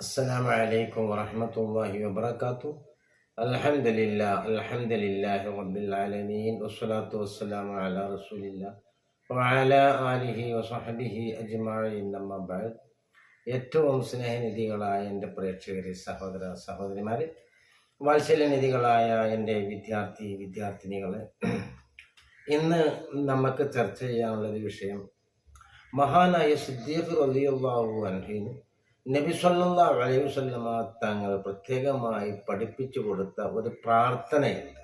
السلام عليكم ورحمة الله وبركاته الحمد لله الحمد لله رب العالمين والصلاة والسلام على رسول الله وعلى آله وصحبه أجمعين أما بعد ഏറ്റവും സ്നേഹനിധികളായ എൻ്റെ പ്രേക്ഷകരെ സഹോദര സഹോദരിമാരെ വാത്സല്യനിധികളായ എൻ്റെ വിദ്യാർത്ഥി വിദ്യാർത്ഥിനികളെ ഇന്ന് നമുക്ക് ചർച്ച ചെയ്യാനുള്ളത് വിഷയം മഹാനായ സിദ്ദീഖ് റളിയല്ലാഹു അൻഹിന് നബി സല്ലല്ലാഹു അലൈഹി വസല്ലമ തങ്ങൾ പ്രത്യേകമായി പഠിപ്പിച്ചു കൊടുത്ത ഒരു പ്രാർത്ഥനയുണ്ട്.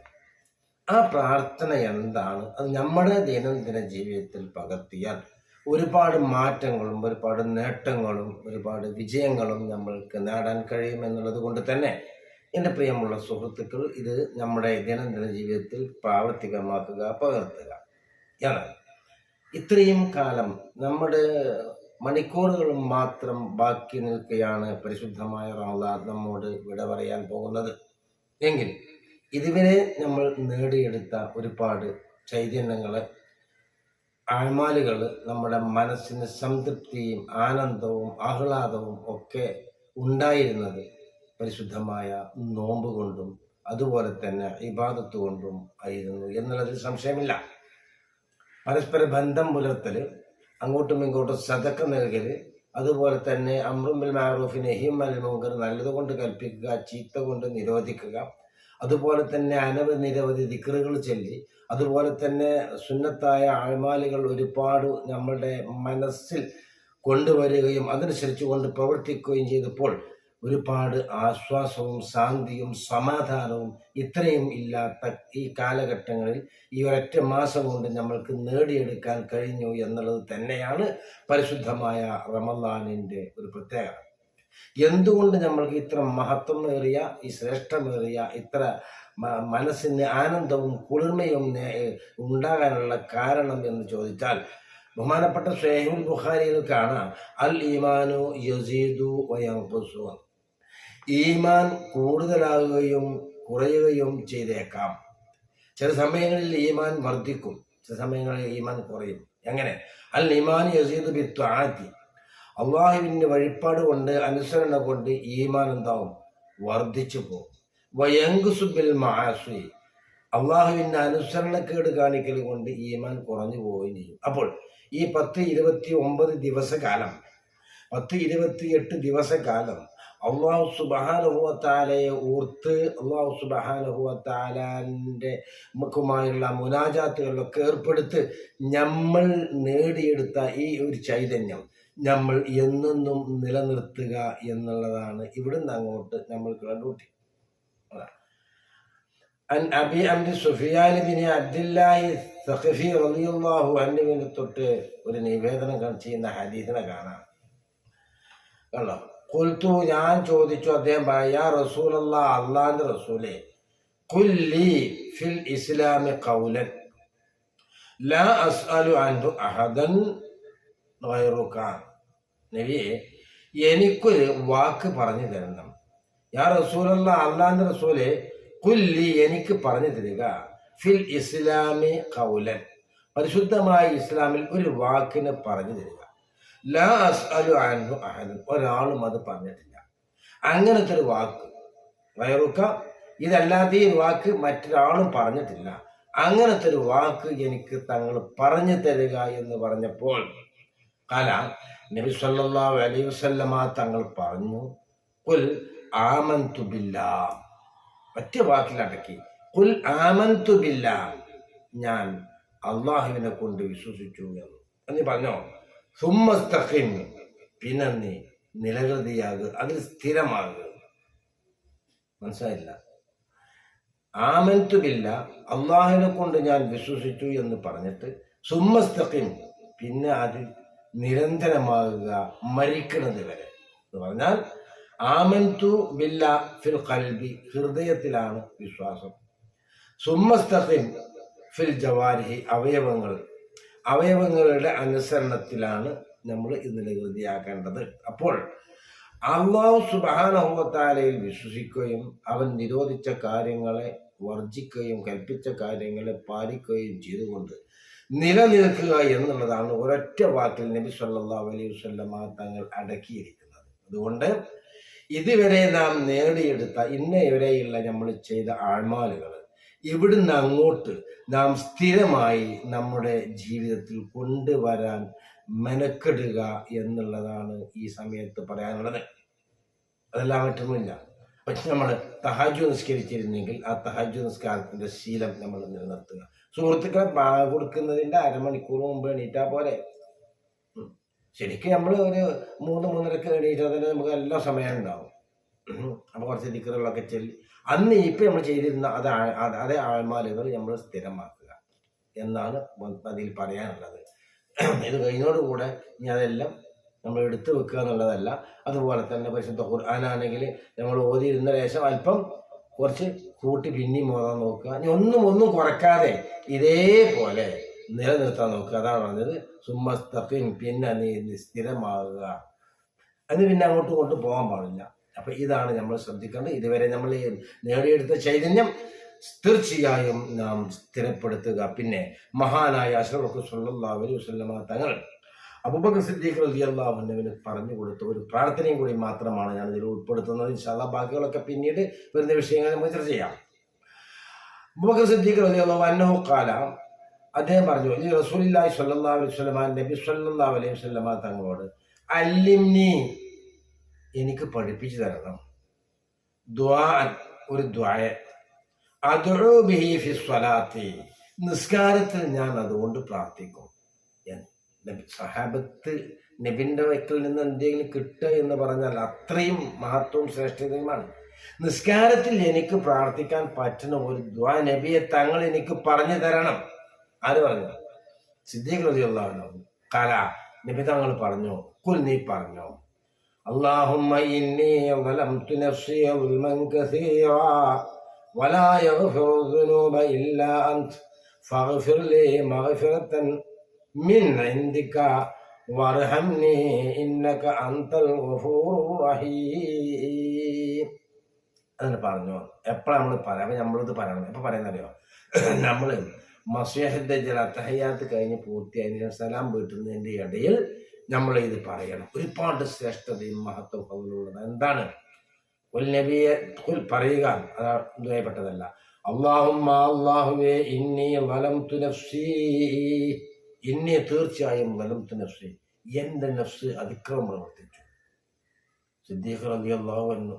ആ പ്രാർത്ഥന എന്താണ്? അത് നമ്മുടെ ദൈനംദിന ജീവിതത്തിൽ പകർത്തിയാൽ ഒരുപാട് മാറ്റങ്ങളും ഒരുപാട് നേട്ടങ്ങളും ഒരുപാട് വിജയങ്ങളും നമ്മൾക്ക് നേടാൻ കഴിയും എന്നുള്ളത് കൊണ്ട് തന്നെ എന്റെ പ്രിയമുള്ള സുഹൃത്തുക്കൾ ഇത് നമ്മുടെ ദൈനംദിന ജീവിതത്തിൽ പ്രാവർത്തികമാക്കുക പകർത്തുക. എന്നാൽ ഇത്രയും കാലം നമ്മുടെ മണിക്കൂറുകളും മാത്രം ബാക്കി നിൽക്കുകയാണ് പരിശുദ്ധമായ റമദാൻ നമ്മോട് വിട പറയാൻ പോകുന്നത്. എങ്കിൽ ഇതുവരെ നമ്മൾ നേടിയെടുത്ത ഒരുപാട് ചൈതന്യങ്ങൾ ആഴ്മാലുകൾ നമ്മുടെ മനസ്സിന് സംതൃപ്തിയും ആനന്ദവും ആഹ്ലാദവും ഒക്കെ ഉണ്ടായിരുന്നത് പരിശുദ്ധമായ നോമ്പ് കൊണ്ടും അതുപോലെ തന്നെ ഇബാദത്ത് കൊണ്ടും ആയിരുന്നു എന്നുള്ളതിൽ സംശയമില്ല. പരസ്പര ബന്ധം പുലർത്തൽ അങ്ങോട്ടും ഇങ്ങോട്ടും സതക്ക നൽകൽ അതുപോലെ തന്നെ അമ്രുബിൽ മാറൂഫിനെ ഹിം അൽ മുങ്കർ നല്ലത് കൊണ്ട് കൽപ്പിക്കുക ചീത്ത കൊണ്ട് നിരോധിക്കുക. അതുപോലെ തന്നെ അനവധി നിരവധി ദിക്കറുകൾ ചൊല്ലി. അതുപോലെ തന്നെ സുന്നത്തായ ആഴ്മാലുകൾ ഒരുപാട് നമ്മളുടെ മനസ്സിൽ കൊണ്ടുവരികയും അതനുസരിച്ച് കൊണ്ട് പ്രവർത്തിക്കുകയും ചെയ്തപ്പോൾ ഒരുപാട് ആശ്വാസവും ശാന്തിയും സമാധാനവും ഇത്രയും ഇല്ലാത്ത ഈ കാലഘട്ടങ്ങളിൽ ഈ ഒരൊറ്റ മാസം കൊണ്ട് നമ്മൾക്ക് നേടിയെടുക്കാൻ കഴിഞ്ഞു എന്നുള്ളത് തന്നെയാണ് പരിശുദ്ധമായ റമദാനിന്റെ ഒരു പ്രത്യേകത. എന്തുകൊണ്ട് നമ്മൾക്ക് ഇത്ര മഹത്വമേറിയ ഈ ശ്രേഷ്ഠമേറിയ ഇത്ര മനസ്സിന് ആനന്ദവും കുളിർമയും ഉണ്ടാകാനുള്ള കാരണം എന്ന് ചോദിച്ചാൽ ബഹുമാനപ്പെട്ട ഷേഹുൽ ബുഖാരിയിൽ കാണാം അൽ ഈമാനു യസീദു വയങ്കുസു ഈമാൻ കൂടുതലാകുകയും കുറയുകയും ചെയ്തേക്കാം. ചില സമയങ്ങളിൽ ഈമാൻ വർദ്ധിക്കും. ചില സമയങ്ങളിൽ ഈമാൻ കുറയും. എങ്ങനെ? അൽ ഈമാൻ യസീദ് ബിത്തു ബിത്വാത്തി അള്ളാഹുവിന്റെ വഴിപ്പാട് കൊണ്ട് അനുസരണ കൊണ്ട് ഈമാൻ എന്താവും? വർദ്ധിച്ചു പോകും. വയങ്കുസുബിൽ മാസി അള്ളാഹുവിന്റെ അനുസരണക്കേട് കാണിക്കൽ കൊണ്ട് ഈമാൻ കുറഞ്ഞു പോവുകയും ചെയ്യും. അപ്പോൾ ഈ പത്ത് ഇരുപത്തി ഒമ്പത് ദിവസകാലം പത്ത് ഇരുപത്തിയെട്ട് ദിവസകാലം അള്ളാഹു സുബഹാനുഹുവത്താലയെ ഓർത്ത് അള്ളാഹു സുബാനുഭവത്താലാന്റെ നമുക്കുമായുള്ള മുനാജാത്തുകളിലൊക്കെ ഏർപ്പെടുത്ത് നമ്മൾ നേടിയെടുത്ത ഈ ഒരു ചൈതന്യം നമ്മൾ എന്നെന്നും നിലനിർത്തുക എന്നുള്ളതാണ് ഇവിടുന്ന് അങ്ങോട്ട് നമ്മൾക്കുള്ള ഡ്യൂട്ടി അൻ അബി അംരി സുഫിയാൻ ബിൻ അബ്ദുല്ലാഹി സഖഫി റളിയല്ലാഹു അൻഹുവിനെ തൊട്ട് ഒരു നിവേദനം ചെയ്യുന്ന ഹദീസിനെ കാണാം. കണ്ടോ? കുൽത്തു ഞാൻ ചോദിച്ചു അദ്ദേഹം പറയാ അല്ലാ അള്ളാന്റെ റസൂലെ കുല്ലി ഫിൽ ഇസ്ലാമി കൗലൻ ലാ അസ്അലു അൻഹു അഹദൻ ഗൈറുക. നബിയെ എനിക്കൊരു വാക്ക് പറഞ്ഞു തരണം. യാ റസൂലല്ല അള്ളാന്റെ റസൂലെ കുല്ലി എനിക്ക് പറഞ്ഞു തരിക ഫിൽ ഇസ്ലാമി കൗലൻ പരിശുദ്ധമായ ഇസ്ലാമിൽ ഒരു വാക്കിനെ പറഞ്ഞു തരിക. ലാ അസ്അലു അൻഹു ഒരാളും അത് പറഞ്ഞിട്ടില്ല. അങ്ങനത്തെ ഒരു വാക്ക്. വയറുക്ക ഇതല്ലാതെ ഈ വാക്ക് മറ്റൊരാളും പറഞ്ഞിട്ടില്ല. അങ്ങനത്തെ ഒരു വാക്ക് എനിക്ക് തങ്ങൾ പറഞ്ഞു തരിക എന്ന് പറഞ്ഞപ്പോൾ കല നബി സല്ലല്ലാഹു അലൈഹി വസല്ലമ തങ്ങൾ പറഞ്ഞു കുൽ ആമന്തു തുബില്ല ഒറ്റ വാക്കിലടക്കി കുൽ ആമന്തു തുബില്ല ഞാൻ അള്ളാഹുവിനെ കൊണ്ട് വിശ്വസിച്ചു എന്ന്. പറഞ്ഞോ? സുമ്മസ്തഖിം പിന്നെ നീ നിലകൃതിയാകുക അതിൽ സ്ഥിരമാകുക മനസ്സിലായില്ല? ആമൻതുമില്ല അള്ളാഹിനെ കൊണ്ട് ഞാൻ വിശ്വസിച്ചു എന്ന് പറഞ്ഞിട്ട് സുമ്മസ്തഖിൻ പിന്നെ അതിൽ നിരന്തരമാകുക മരിക്കുന്നത് വരെ. എന്ന് പറഞ്ഞാൽ ആമൻതു ബില്ല ഫിൽ കൽബി ഹൃദയത്തിലാണ് വിശ്വാസം. സുമ്മസ്തഖിൻ ഫിൽ ജവാരിഹി അവയവങ്ങൾ അവയവങ്ങളുടെ അനുസരണത്തിലാണ് നമ്മൾ ഇന്നലെ കൃതിയാക്കേണ്ടത് അപ്പോൾ അള്ളാഹു സുബാനഹുവത്താലയിൽ വിശ്വസിക്കുകയും അവൻ നിരോധിച്ച കാര്യങ്ങളെ വർജിക്കുകയും കൽപ്പിച്ച കാര്യങ്ങളെ പാലിക്കുകയും ചെയ്തുകൊണ്ട് നിലനിൽക്കുക എന്നുള്ളതാണ് ഒരൊറ്റ വാക്കിൽ നബി സല്ലാ അലൈഹി വസല്ലമ തങ്ങൾ അടക്കിയിരിക്കുന്നത്. അതുകൊണ്ട് ഇതുവരെ നാം നേടിയെടുത്ത ഇന്നേ വരെയുള്ള നമ്മൾ ചെയ്ത ആഴ്മാലുകൾ ഇവിടുന്ന് അങ്ങോട്ട് നാം സ്ഥിരമായി നമ്മുടെ ജീവിതത്തിൽ കൊണ്ടുവരാൻ മെനക്കെടുക എന്നുള്ളതാണ് ഈ സമയത്ത് പറയാനുള്ളത്. അതെല്ലാം മറ്റൊന്നുമില്ല. പക്ഷെ നമ്മൾ തഹാജു നിസ്കരിച്ചിരുന്നെങ്കിൽ ആ തഹാജു നിസ്കാരത്തിന്റെ ശീലം നമ്മൾ നിലനിർത്തുക. സുഹൃത്തുക്കളെ ബാ കൊടുക്കുന്നതിന്റെ അരമണിക്കൂർ മുമ്പ് എണീറ്റാ പോലെ ശരിക്കും നമ്മൾ ഒരു മൂന്ന് മൂന്നരക്ക് എണീറ്റാൽ തന്നെ നമുക്ക് എല്ലാ സമയം ഉണ്ടാവും. ഉം. അപ്പൊ കുറച്ച് ദിക്കറുകളൊക്കെ ചെല്ലി അന്ന് ഇപ്പൊ നമ്മൾ ചെയ്തിരുന്ന അത് അതേ ആൾമാലുകൾ നമ്മൾ സ്ഥിരമാക്കുക എന്നാണ് അതിൽ പറയാനുള്ളത്. ഇത് കഴിഞ്ഞോടുകൂടെ ഇനി അതെല്ലാം നമ്മൾ എടുത്തു വെക്കുക എന്നുള്ളതല്ല അതുപോലെ തന്നെ പരിശുദ്ധ ഖുർആാനാണെങ്കിൽ നമ്മൾ ഓതിയിരുന്ന ശേഷം അല്പം കുറച്ച് കൂട്ടി പിന്നി മോതാൻ നോക്കുക. ഇനി ഒന്നും ഒന്നും കുറക്കാതെ ഇതേപോലെ നിലനിർത്താൻ നോക്കുക. അതാണ് പറഞ്ഞത് സുമ്മസ്തഫിൻ പിന്നെ നീ സ്ഥിരമാകുക. അത് പിന്നെ അങ്ങോട്ടും ഇങ്ങോട്ടും പോകാൻ പാടില്ല. അപ്പൊ ഇതാണ് നമ്മൾ ശ്രദ്ധിക്കേണ്ടത്. ഇതുവരെ നമ്മൾ നേടിയെടുത്ത ചൈതന്യം തീർച്ചയായും നാം സ്ഥിരപ്പെടുത്തുക. പിന്നെ മഹാനായ അഷ്റഫ് വസല്ലമ തങ്ങൾ അബൂബക്കർ സിദ്ദീഖ് റളിയല്ലാഹുവിന് പറഞ്ഞു കൊടുത്ത ഒരു പ്രാർത്ഥനയും കൂടി മാത്രമാണ് ഞാൻ ഇതിൽ ഉൾപ്പെടുത്തുന്നത്. ഇൻഷാല്ല ബാക്കികളൊക്കെ പിന്നീട് വരുന്ന വിഷയങ്ങൾ നമുക്ക് ചർച്ച ചെയ്യാം. അബൂബക്കർ സിദ്ദീഖ് റളിയല്ലാഹു അന്നഹു ഖാല അദ്ദേഹം പറഞ്ഞു ഈ റസൂലി സ്വല്ലാ അലൈഹി വസല്ലമ നബി സ്വല്ലാ അലൈഹി വസല്ലമ തങ്ങളോട് അല്ലിംനി എനിക്ക് പഠിപ്പിച്ചു തരണം. ഒരു ദ്വായ. ബിഹി നിസ്കാരത്തിൽ ഞാൻ അതുകൊണ്ട് പ്രാർത്ഥിക്കും. ഞാൻ നബി സഹാബത്ത് നബിന്റെ വയ്ക്കൽ നിന്ന് എന്തെങ്കിലും കിട്ടുക എന്ന് പറഞ്ഞാൽ അത്രയും മഹത്വവും ശ്രേഷ്ഠതയുമാണ്. നിസ്കാരത്തിൽ എനിക്ക് പ്രാർത്ഥിക്കാൻ പറ്റുന്ന ഒരു ദ്വാ നബിയെ തങ്ങൾ എനിക്ക് പറഞ്ഞു തരണം. ആര് പറഞ്ഞു? സിദ്ദീഖ് കല നബി തങ്ങൾ പറഞ്ഞു കുൽ നീ പറഞ്ഞു. اللهم إني ظلمت نفسي ظلما كثيرا ولا يغفر الذنوب إلا أنت فاغفر لي مغفرة من عندك وارحمني إنك أنت الغفور الرحيم അതിന് പറഞ്ഞു എപ്പോഴാണ് നമ്മൾ പറയാം അപ്പൊ നമ്മളിത് പറയണം എപ്പോൾ പറയുന്നറിയോ നമ്മൾ മസ്യഹദ്ദ ജല തഹയ്യാത്ത് കഴിഞ്ഞ് പൂർത്തിയായതിനു സലാം വീട്ടുന്നതിൻ്റെ ഇടയിൽ നമ്മൾ ഇത് പറയണം. ഒരുപാട് ശ്രേഷ്ഠതയും മഹത്വം അതിലുള്ളത്. എന്താണ്? നബിയെ പറയുക. അതാണ് ഇതുമായിപ്പെട്ടതല്ല അള്ളാഹുമ്മ അള്ളാഹുവേ ഇന്നി വലംതു നഫ്സി. ഇന്നി തീർച്ചയായും വലം നഫ്സി. എന്റെ നഫ്സ് അതിക്രമം പ്രവർത്തിച്ചു. സിദ്ദീഖ് റളിയല്ലാഹു അൻഹു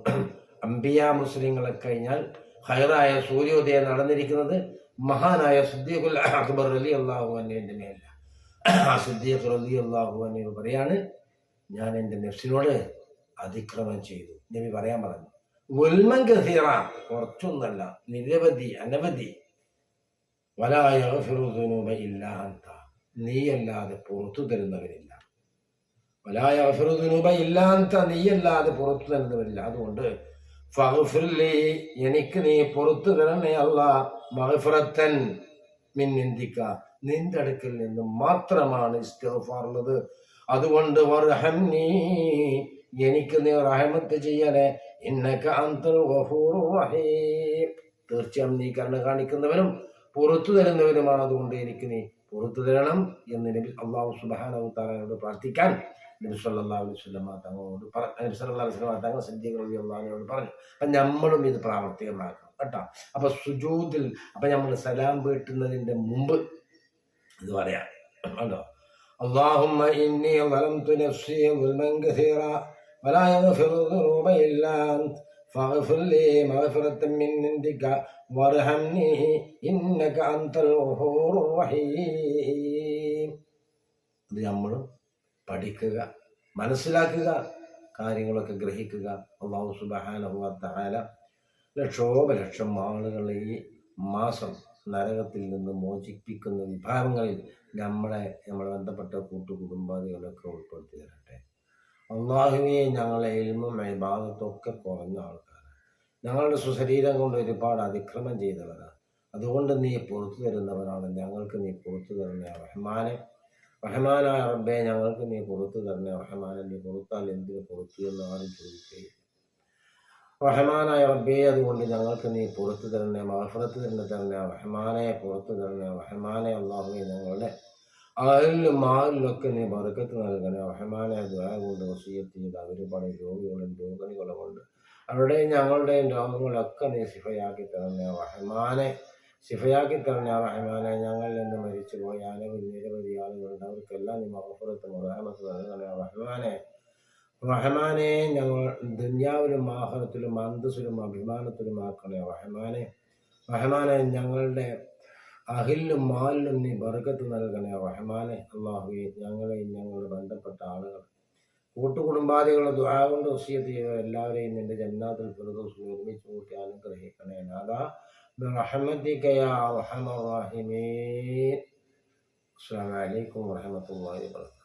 അംബിയ മുസ്ലിങ്ങളെ കഴിഞ്ഞാൽ ഹൈറായ സൂര്യോദയം നടന്നിരിക്കുന്നത് മഹാനായ സിദ്ദീഖുൽ അക്ബർ അലി അള്ളാഹു അന്നേന്റെ മേല ആ പറയാണ് ഞാൻ എന്റെ നെഫ്സിനോട് അതിക്രമം ചെയ്തു. നബി പറയാൻ പറഞ്ഞു ഉൽമൻ ഗസീറ കുറച്ചൊന്നല്ല നിരവധി അനവധി. വലായ ഇല്ല നീയല്ലാതെ പുറത്തു തരുന്നവരില്ല. വലായ ഇല്ല അന്ത നീയല്ലാതെ പുറത്തു തരുന്നവരില്ല. അതുകൊണ്ട് എനിക്ക് നീ പുറത്തു തരണേ അല്ല മിന്നിന്തിക്ക. നിന്റെ നിന്ന് മാത്രമാണ് ഇസ്തിഗ്ഫാറുള്ളത് അതുകൊണ്ട് എനിക്ക് നീ റഹമത്ത് ചെയ്യണേ. എന്നൊക്കെ തീർച്ചയായും നീ കണ്ണ് കാണിക്കുന്നവനും പുറത്തു തരുന്നവനുമാണ്. അതുകൊണ്ട് എനിക്ക് നീ പുറത്തു തരണം എന്ന് നബി അള്ളാഹു സുബ്ഹാനഹു തആലയോട് പ്രാർത്ഥിക്കാൻ നബി സല്ലല്ലാഹു അലൈഹി വസല്ലമ തങ്ങളോട് പറഞ്ഞു നബി സല്ലാ അലൈഹി വസല്ലമ തങ്ങൾ സദ്യകൾ പറഞ്ഞു. അപ്പം നമ്മളും ഇത് പ്രാവർത്തികമാക്കണം. കേട്ടോ അപ്പൊ സുജൂദിൽ അപ്പൊ നമ്മൾ സലാം വീട്ടുന്നതിന്റെ മുമ്പ് ഇത് പറയാം കണ്ടോ اللهم إني ظلمت نفسي ظلما كثيرا ولا يغفر الذنوب إلا أنت فاغفر لي مغفرة من عندك وارحمني إنك أنت الغفور الرحيم ഇത് നമ്മൾ പഠിക്കുക മനസ്സിലാക്കുക കാര്യങ്ങളൊക്കെ ഗ്രഹിക്കുക അള്ളാഹു സുബഹാനുഭവത്തായ ലക്ഷോപലക്ഷം ആളുകളെ ഈ മാസം നരകത്തിൽ നിന്ന് മോചിപ്പിക്കുന്ന വിഭാഗങ്ങളിൽ നമ്മളെ നമ്മളെ ബന്ധപ്പെട്ട കൂട്ടുകുടുംബാദികളൊക്കെ ഉൾപ്പെടുത്തി തരട്ടെ അള്ളാഹുവെ ഞങ്ങളെ എൽമും ഭാഗത്തൊക്കെ കുറഞ്ഞ ആൾക്കാരാണ്. ഞങ്ങളുടെ സുശരീരം കൊണ്ട് ഒരുപാട് അതിക്രമം ചെയ്തവരാണ്. അതുകൊണ്ട് നീ പുറത്തു തരുന്നവരാണ്. ഞങ്ങൾക്ക് നീ പുറത്തു തരുന്ന റഹ്മാനെ. റഹ്മാനായ റബ്ബെ ഞങ്ങൾക്ക് നീ പുറത്തു തരുന്ന റഹ്മാനെ. നീ പുറത്താൽ എന്തിനു പുറത്തു എന്ന് ആരും റഹ്മാനായ റബ്ബേ അതുകൊണ്ട് ഞങ്ങൾക്ക് നീ പുറത്തു തരണേ മഹഫറത്ത് തന്നെ തരണേ റഹ്മാനെ പുറത്തു തരണേ റഹ്മാനെ അള്ളാഹുവെ ഞങ്ങളുടെ അഹലിലും മാലിലൊക്കെ നീ ബർക്കത്ത് നൽകണേ റഹ്മാനെ ദ്വാ കൊണ്ട് വസീയത്ത് ചെയ്ത് പല രോഗികളും രോഗികളും കൊണ്ട് അവരുടെയും ഞങ്ങളുടെയും രോഗങ്ങളൊക്കെ നീ ശിഫയാക്കി തരണേ റഹ്മാനെ ശിഫയാക്കി തരണേ റഹ്മാനെ. ഞങ്ങളിൽ നിന്ന് മരിച്ചു പോയ അനവധി നിരവധി ആളുകളുണ്ട്. അവർക്കെല്ലാം നീ മഹഫറത്ത് മുറാമത്ത് നൽകണേ റഹ്മാനെ. റഹ്മാനെ ഞങ്ങൾ ദുന്യാവിലും ആഹ്റത്തിലും അന്തസ്സിലും അഭിമാനത്തിലും ആക്കണേ റഹ്മാനെ റഹ്മാനെ ഞങ്ങളുടെ അഹിലും മാലിലും നീ ബർക്കത്ത് നൽകണേ റഹ്മാനെ അള്ളാഹുവെ ഞങ്ങളെയും ഞങ്ങളുടെ ബന്ധപ്പെട്ട ആളുകൾ കൂട്ടുകുടുംബാദികളെ ദുആ കൊണ്ട് വസിയത്ത് ചെയ്ത എല്ലാവരെയും നിന്റെ ജന്നാത്തിൽ ഫിർദൗസിൽ ഒരുമിച്ച് കൂട്ടി അനുഗ്രഹിക്കണേ നാദാ برحمتك يا أرحم الراحمين السلام عليكم ورحمة الله وبركاته